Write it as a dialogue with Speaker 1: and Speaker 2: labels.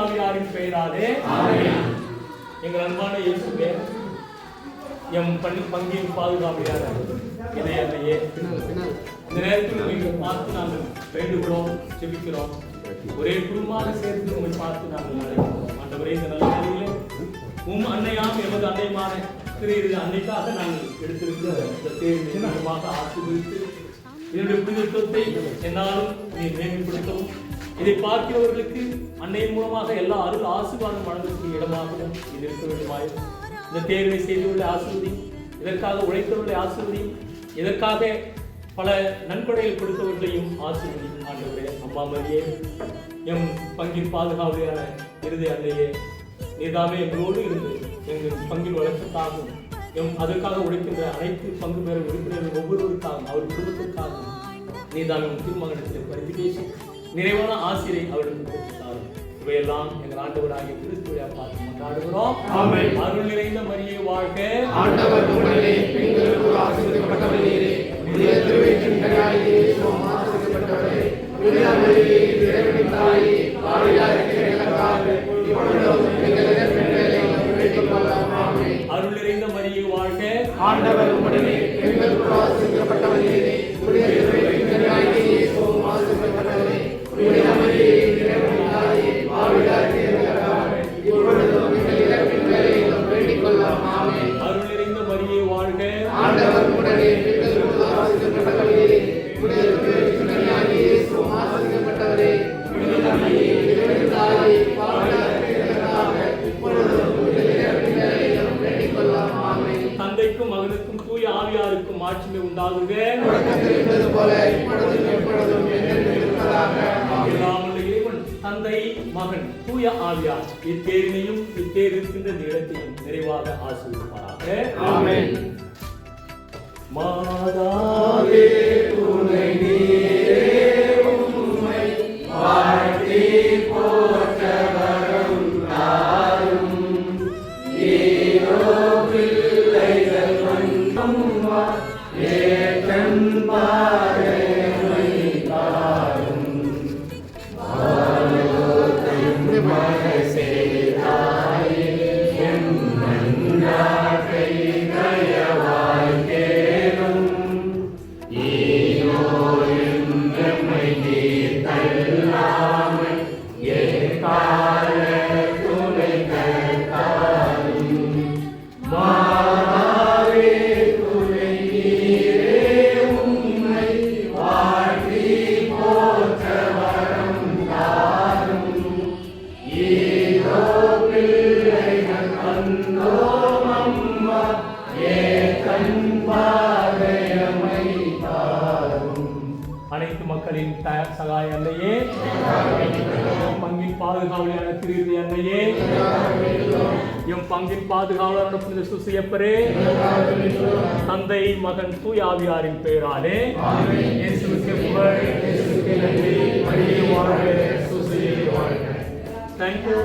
Speaker 1: ஆவியாரின் பெயராலே. எங்கள் அன்பான இயேசுவே எம் பள்ளி பங்கின் பாதுகாவலியாக இதை இந்த நேரத்தில் உங்களை பார்த்து நாங்கள் வேண்டுகிறோம் ஜெபிக்கிறோம். ஒரே குடும்பமாக சேர்ந்து உங்களை பார்த்து நாங்கள் அழைக்கிறோம் ஆண்டவரே இந்த நல்ல நாளிலே உம் அன்னையாம் எமது அன்னையமான திரு அன்னைக்காக நாங்கள் எடுத்திருக்கிற இந்த தேர்வு நிச்சயமாக ஆசீர்வதித்து இதனுடைய புனிதத்துவத்தை என்னாலும் நீ மேம்படுத்தவும் இதை பார்க்கிறவர்களுக்கு அன்னையின் மூலமாக எல்லா அருள் ஆசீர்வாதம் வழங்கக்கூடிய இடமாகவும் இது இருக்க வேண்டுமாய் இந்த தேர்வை செய்துள்ள ஆசிர்வதி இதற்காக உழைத்தவர்களை ஆசிர்வதி இதற்காக பல நன்கொடைகள் கொடுத்தவர்களையும் ஆசிர்வதி ஆண்டவரே அம்மா மரியே. எம் பங்கின் பாதுகாவலையான இறுதி அன்னையே நீதாமே எங்களோடு இருந்து எங்கள் பங்கின் வளர்ச்சிக்காகவும் எம் அதற்காக உழைக்கின்ற அனைத்து பங்கு பெற உறுப்பினர்கள் ஒவ்வொருவருக்காகவும் அவர் குடும்பத்திற்காகவும் நீதாமே உன் திருமகனத்தில் பரிந்து பேசி நிறைவான ஆசிரியை அவர்களுக்கு கொடுத்தார் இவையெல்லாம் எங்கள் ஆண்டவராகிய கிறிஸ்துவையா பார்த்து கொண்டாடுகிறோம். அருள் நிறைந்த மரியே வாழ்க.
Speaker 2: ஆண்டவர் உடனே பெண்களுக்கு ஆமென்.
Speaker 1: அருள் நிறைந்த மரியே வாழ்க.
Speaker 2: ஆண்டவர் உடனே பெண்களுக்கு ஆசீர்வதிக்கப்பட்டவர்.
Speaker 1: வல்ல இறைவன் தந்தை மகன் தூய ஆவியார். இத்தேரினையும் இத்தேர் இருக்கின்ற இந்த இடத்தையும் நிறைவாக ஆசீர்வதிப்பாராக. அனைத்து மக்களின் தயார் சகாய அன்னையே. பங்கின் பாதுகாவலான திரு அன்னையே. எம் பங்கின் பாதுகாவலரான புனித சுசியப்பரே. தந்தை மகன் தூயாவியாரின் பெயராலே. தேங்க்யூ